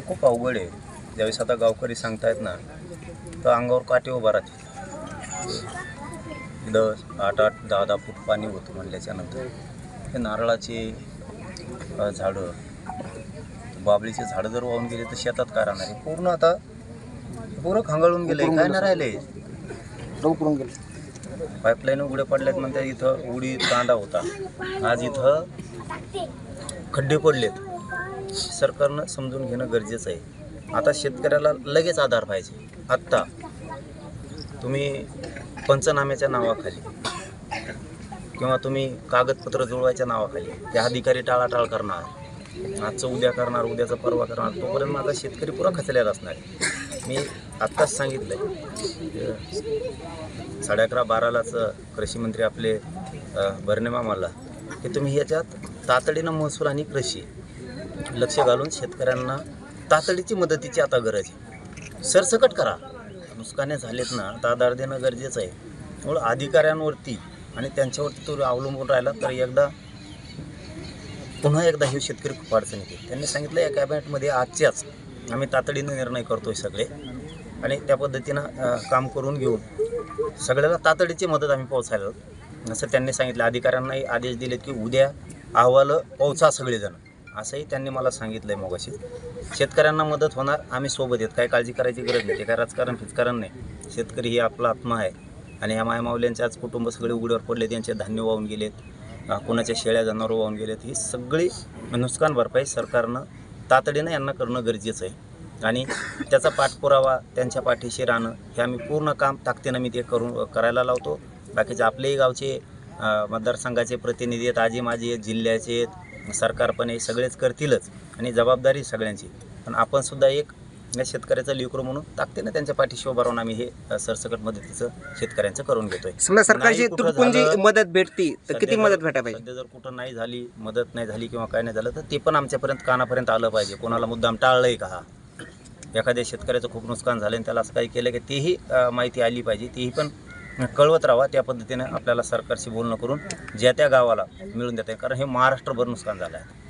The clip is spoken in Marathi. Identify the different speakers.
Speaker 1: हे खूप अवघड आहे. ज्यावेळेस आता गावकरी सांगतायत ना तर अंगावर काटे उभा राहते दस आठ आठ दहा दहा फूट पाणी होतं म्हणल्याच्यानंतर हे नारळाचे झाडं बाबळीचे झाडं जर वाहून गेले तर शेतात काय राहणार आहे? पूर्ण आता पूर्ण खांगाळून गेले काय नाही राहिले
Speaker 2: करून गेले
Speaker 1: पाईपलाईन उघडे पडल्यात म्हणतात इथं उडी कांदा होता. आज इथं खड्डे पडलेत. सरकारनं समजून घेणं गरजेचं आहे. आता शेतकऱ्याला लगेच आधार पाहिजे. आत्ता. तुम्ही पंचनाम्याच्या नावाखाली किंवा तुम्ही कागदपत्र जुळवायच्या नावाखाली ते अधिकारी टाळाटाळ करणार. आजचं उद्या करणार उद्याचं परवा करणार. तोपर्यंत माझा शेतकरी पुरा खचलेला असणार मी आत्ताच सांगितलं आहे साडे अकरा बारालाच कृषी मंत्री आपले भरणेमा मला की तुम्ही याच्यात तातडीनं महसूल आणि कृषी लक्ष घालून शेतकऱ्यांना तातडीची मदतीची आता गरज आहे. सरसकट करा. नुकसाने झालेत ना तादार आधार देणं गरजेचं आहे. त्यामुळं अधिकाऱ्यांवरती आणि त्यांच्यावरती तो अवलंबून राहिला तर एकदा पुन्हा एकदा हे शेतकरी खूप अडचणीत येईल त्यांनी सांगितलं या कॅबिनेटमध्ये आजच्याच आम्ही तातडीने निर्णय करतोय सगळे आणि त्या पद्धतीनं काम करून घेऊन सगळ्याला तातडीची मदत आम्ही पोहोचायला. असं त्यांनी सांगितलं. अधिकाऱ्यांनाही आदेश दिलेत की उद्या अहवाल पोहोचा सगळेजण. असंही त्यांनी मला सांगितलं आहे मोगाशी. शेतकऱ्यांना मदत होणार आम्ही सोबत आहेत काही काळजी करायची गरज नाही. ते काय राजकारण फिजकारण नाही. शेतकरी ही आपला आत्मा आहे. आणि या मायमावल्यांचे आज कुटुंब सगळे उघड्यावर पडले त्यांचे धान्य वाहून गेलेत. अ, कोणाच्या शेळ्या जनावरं वाहून गेलेत. ही सगळी नुकसान भरपाई सरकारनं तातडीनं यांना करणं गरजेचं आहे. आणि त्याचा पाठपुरावा त्यांच्या पाठीशी राहणं हे आम्ही पूर्ण काम ताकदीनं मी ते करून करायला लावतो. बाकीचे आपलेही गावचे मतदारसंघाचे प्रतिनिधी आहेत आजी माझी आहेत जिल्ह्याचे आहेत सरकार पण हे सगळेच करतीलच आणि जबाबदारी सगळ्यांची. पण आपण सुद्धा एक या शेतकऱ्याचं लेकरू म्हणून ताकदीनं त्यांच्या पाठीशी उभा राहून आम्ही हे सरसकट मदतीचं शेतकऱ्यांचं करून घेतोय.
Speaker 2: समजा सरकारची तुटपुंजी मदत भेटती तर किती मदत भेटायला पाहिजे?
Speaker 1: सध्या जर कुठं नाही झाली मदत नाही झाली किंवा काय नाही झालं तर ते पण आमच्यापर्यंत कानापर्यंत आलं पाहिजे. कोणाला मुद्दाम टाळलंय का हा? एखाद्या शेतकऱ्याचं खूप नुकसान झालं आणि त्याला असं काही केलं की तेही माहिती आली पाहिजे तेही पण कळवत राहावा त्या पद्धतीने आपल्याला सरकारशी बोलणं करून ज्या त्या गावाला मिळून देत आहे कारण हे महाराष्ट्रभर नुकसान झालं आहे.